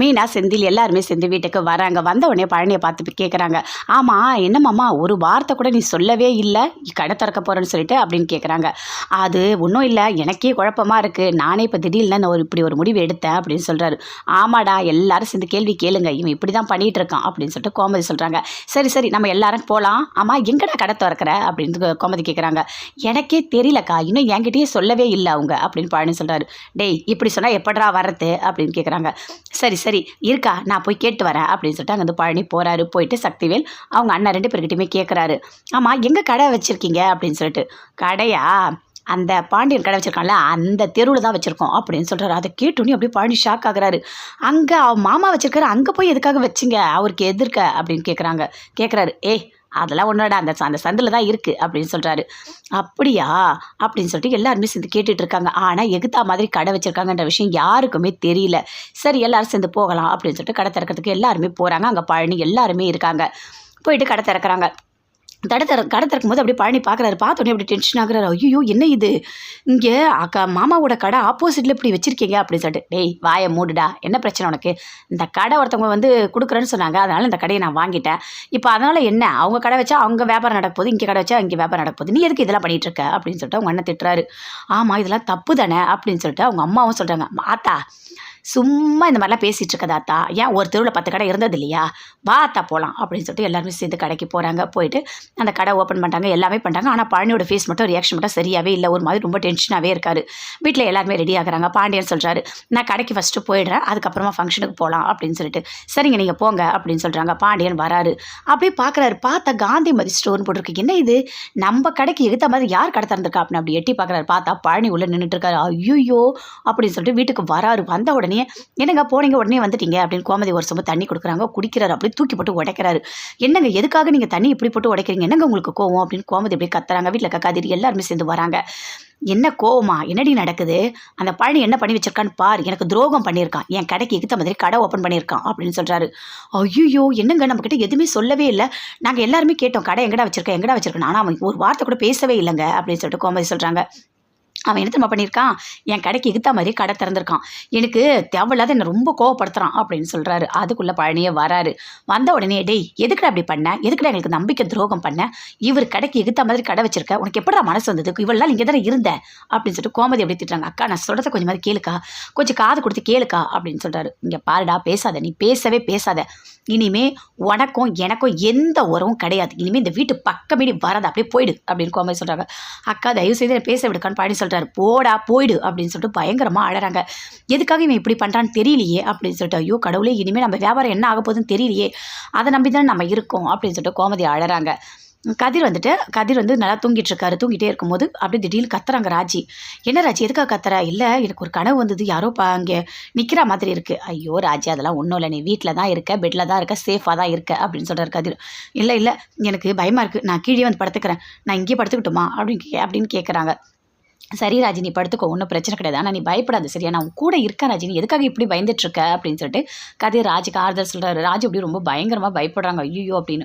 மீனா செந்தில் எல்லாருமே சேர்ந்து வீட்டுக்கு வராங்க. வந்த உடனே பழனியை பார்த்து கேட்குறாங்க ஆமாம் என்னம்மாம்மா ஒரு வார்த்தை கூட நீ சொல்லவே இல்லை. கடை திறக்க போகிறேன்னு சொல்லிட்டு அப்படின்னு கேட்குறாங்க அது ஒன்றும் இல்லை. எனக்கே குழப்பமாக இருக்குது நானே இப்போ திடீர்னு நான் ஒரு இப்படி ஒரு முடிவு எடுத்தேன் அப்படின்னு சொல்கிறாரு ஆமாடா எல்லாரும் சேர்ந்து கேள்வி கேளுங்க. இவன் இப்படி தான் பண்ணிகிட்டு இருக்கான் அப்படின்னு சொல்லிட்டு கோமதி சொல்கிறாங்க சரி சரி நம்ம எல்லாரும் போகலாம் ஆமாம் எங்கடா கடை திறக்கிற? அப்படின்னு கோமதி கேட்குறாங்க எனக்கே தெரியலக்கா. இன்னும் என்கிட்டயே சொல்லவே இல்லை அவங்க அப்படின்னு பழனி சொல்கிறாரு டேய் இப்படி சொன்னால் எப்படா வர்றது? அப்படின்னு கேட்குறாங்க சரி. சரி இருக்கா நான் போய் கேட்டு வரேன் அப்படின்னு சொல்லிட்டு அங்கே பழனி போகிறாரு போயிட்டு சக்திவேல் அவங்க அண்ணன் ரெண்டு பேர்கிட்டயுமே கேட்குறாரு ஆமாம் எங்கே கடை வச்சுருக்கீங்க? அப்படின்னு சொல்லிட்டு. கடையா? அந்த பாண்டியன் கடை வச்சுருக்கான்ல அந்த தெருவில் தான் வச்சுருக்கோம் அப்படின்னு சொல்கிறாரு அதை கேட்டோன்னே அப்படியே பழனி ஷாக் ஆகுறாரு. அங்கே மாமா வச்சுருக்காரு அங்கே போய் எதுக்காக வச்சுங்க? அவருக்கு எதிர்க்க அப்படின்னு கேட்குறாங்க கேட்குறாரு ஏய் அதெல்லாம் ஒன்றோட அந்த அந்த சந்தில் தான் இருக்குது அப்படின்னு சொல்கிறாரு அப்படியா? அப்படின்னு சொல்லிட்டு எல்லாருமே சேர்ந்து கேட்டுட்டு இருக்காங்க. ஆனால் எகுத்தா மாதிரி கடை வச்சுருக்காங்கன்ற விஷயம் யாருக்குமே தெரியல. சரி எல்லோரும் சேர்ந்து போகலாம் அப்படின்னு சொல்லிட்டு கடை திறக்கிறதுக்கு எல்லாருமே போகிறாங்க அங்கே பழனி எல்லாருமே இருக்காங்க. போயிட்டு கடை திறக்கிறாங்க. கடை திற கடை திறக்கும் போது அப்படியே பழனி பார்க்குறாரு பார்த்தோன்னே அப்படி டென்ஷன் ஆகுறாரு. ஐயோ என்ன இது? இங்கே அக்கா மாமாவோட கடை ஆப்போசிட்டில் இப்படி வச்சுருக்கீங்க அப்படின்னு சொல்லிட்டு டேய் வாயை மூடுடா. என்ன பிரச்சனை உனக்கு? இந்த கடை ஒருத்தவங்க வந்து கொடுக்குறேன்னு சொன்னாங்க. அதனால் இந்த கடையை நான் வாங்கிட்டேன். இப்போ அதனால் என்ன? அவங்க கடை வச்சா அவங்க வியாபாரம் நடக்க போகுது இங்கே கடை வச்சா இங்கே வியாபாரம் நடக்க போகுது. நீ எதுக்கு இதெல்லாம் பண்ணிகிட்டு இருக்க? அப்படின்னு சொல்லிட்டு அவங்க அண்ணன் திட்டுறாரு. ஆமாம் இதெல்லாம் தப்பு தானே? அப்படின்னு சொல்லிட்டு அவங்க அம்மாவும் சொல்கிறாங்க மாத்தா சும்மா இந்த மாதிரிலாம் பேசிகிட்டு இருக்கதாத்தா ஏன் ஒரு தெருவில் பத்து கடை இருந்தது இல்லையா? வாத்தா போகலாம் அப்படின்னு சொல்லிட்டு எல்லாருமே சேர்ந்து கடைக்கு போகிறாங்க போயிட்டு அந்த கடை ஓப்பன் பண்ணுறாங்க எல்லாமே பண்ணுறாங்க ஆனால் பழனியோட ஃபேஸ் மட்டும் ரியாக்ஷன் மட்டும் சரியாகவே இல்லை. ஒரு மாதிரி ரொம்ப டென்ஷனாகவே இருக்காரு. வீட்டில் எல்லாருமே ரெடி ஆகுறாங்க. பாண்டியன் சொல்கிறாரு நான் கடைக்கு ஃபஸ்ட்டு போயிடுறேன். அதுக்கப்புறமா ஃபங்க்ஷனுக்கு போகலாம் அப்படின்னு சொல்லிட்டு. சரிங்க நீங்கள் போங்க அப்படின்னு சொல்கிறாங்க பாண்டியன் வராரு. அப்படியே பார்க்குறாரு பார்த்தா காந்திமதி ஸ்டோர்னு போட்டிருக்கு. என்ன இது? நம்ம கடைக்கு எகுத்த மாதிரி யார் கடை திறந்துருக்கா? அப்படின்னு அப்படி எட்டி பார்க்குறாரு பார்த்தா பழனி உள்ளே நின்றுட்டு இருக்காரு. ஐயோ அப்படின்னு சொல்லிட்டு வீட்டுக்கு வராரு. வந்த உடனே என்னங்க போனீங்க உடனே வந்துட்டீங்க? அப்படின்னு கோமதி ஒரு சம தண்ணி கொடுக்குறாங்க. குடிக்கிறாரு அப்படி தூக்கி போட்டு உடைக்கிறாரு. என்னங்க எதுக்காக நீங்கள் தண்ணி இப்படி போட்டு உடைக்கிறீங்க? என்னங்க உங்களுக்கு கோவம்? அப்படின்னு கோமதி அப்படியே கத்துறாங்க. வீட்டில் கக்காதிரி எல்லாருமே சேர்ந்து வராங்க. என்ன கோவமா? என்னடி நடக்குது? அந்த பழனி என்ன பண்ணி வச்சிருக்கான்னு பாரு. எனக்கு துரோகம் பண்ணியிருக்கான். என் கடைக்கு எகுத்த மாதிரி கடை ஓப்பன் பண்ணியிருக்கான் அப்படின்னு சொல்கிறாரு ஐயோ என்னங்க? நம்மக்கிட்ட எதுவுமே சொல்லவே இல்லை. நாங்கள் எல்லாருமே கேட்டோம். கடை எங்கடா வச்சிருக்கேன் எங்கடா வச்சிருக்கேன் ஆனால் அவன் ஒரு வார்த்தை கூட பேசவே இல்லைங்க அப்படின்னு சொல்லிட்டு கோமதி சொல்கிறாங்க அவன் என்ன திரும்ப பண்ணியிருக்கான்? என் கடைக்கு இகுத்த மாதிரி கடை திறந்திருக்கான். எனக்கு தேவையில்லாத என்னை ரொம்ப கோவப்படுத்துறான் அப்படின்னு சொல்கிறாரு அதுக்குள்ளே பழனியே வராரு. வந்த உடனே டேய் எதுக்குடா அப்படி பண்ண? எதுக்குடா எங்களுக்கு நம்பிக்கை துரோகம் பண்ண? இவர் கடைக்கு இகுத்த மாதிரி கடை வச்சிருக்க. உனக்கு எப்படா மனசு வந்தது? இவ்வளோ நாள் இங்கே தானே இருந்தேன் அப்படின்னு சொல்லிட்டு கோமதி எப்படி திட்டுறாங்க. அக்கா நான் சொல்கிறத கொஞ்சம் மாதிரி கேளுக்கா? கொஞ்சம் காது கொடுத்து கேளுக்கா? அப்படின்னு சொல்கிறாரு இங்கே பாருடா பேசாத. நீ பேசவே பேசாத. இனிமே உனக்கும் எனக்கும் எந்த உறவும் கிடையாது. இனிமேல் இந்த வீட்டு பக்கமேடி வராது. அப்படியே போயிடு. அப்படின்னு கோமதி சொல்கிறாங்க அக்கா தயவு செய்து பேச விடுக்கான்னு பாடி சொல்கிறாரு போடா போயிடு அப்படின்னு சொல்லிட்டு பயங்கரமாக அழறாங்க. எதுக்காக இவன் இப்படி பண்ணுறான்னு தெரியலையே அப்படின்னு சொல்லிட்டு ஐயோ கடவுளே இனிமேல் நம்ம வியாபாரம் என்ன ஆக போகுதுன்னு தெரியலையே. அதை நம்பி தானே நம்ம இருக்கோம் அப்படின்னு சொல்லிட்டு கோமதி அழறாங்க. கதிர் வந்துட்டு கதிர் வந்து நல்லா தூங்கிட்டு இருக்காரு. தூங்கிட்டே இருக்கும்போது அப்படியே திடீர்னு கத்துறாங்க ராஜி. என்ன ராஜி எதுக்காக கத்துற? இல்லை எனக்கு ஒரு கனவு வந்தது. யாரோ பா அங்கே நிற்கிற மாதிரி இருக்குது ஐயோ ராஜி அதெல்லாம் ஒன்றும் இல்லை. நீ வீட்டில் தான் இருக்க பெட்டில் தான் இருக்க சேஃபாக தான் இருக்க அப்படின்னு சொல்கிறார் கதிர். இல்லை இல்லை. எனக்கு பயமாக இருக்குது நான் கீழே வந்து படுத்துக்கிறேன். நான் இங்கேயே படுத்துக்கிட்டுமா? அப்படின்னு கே அப்படின்னு கேட்குறாங்க சரி ராஜி நீ படுத்துக்கோ. ஒன்றும் பிரச்சனை கிடையாது. ஆனால் நீ பயப்படாது. சரியா? நான் கூட இருக்கேன் ராஜி நீ எதுக்காக இப்படி பயந்துட்டு இருக்க? அப்படின்னு சொல்லிட்டு கதிர் ராஜுக்கு ஆறுதல் சொல்கிறாரு ராஜு அப்படி ரொம்ப பயங்கரமாக பயப்படுறாங்க. ஐயோ அப்படின்னு.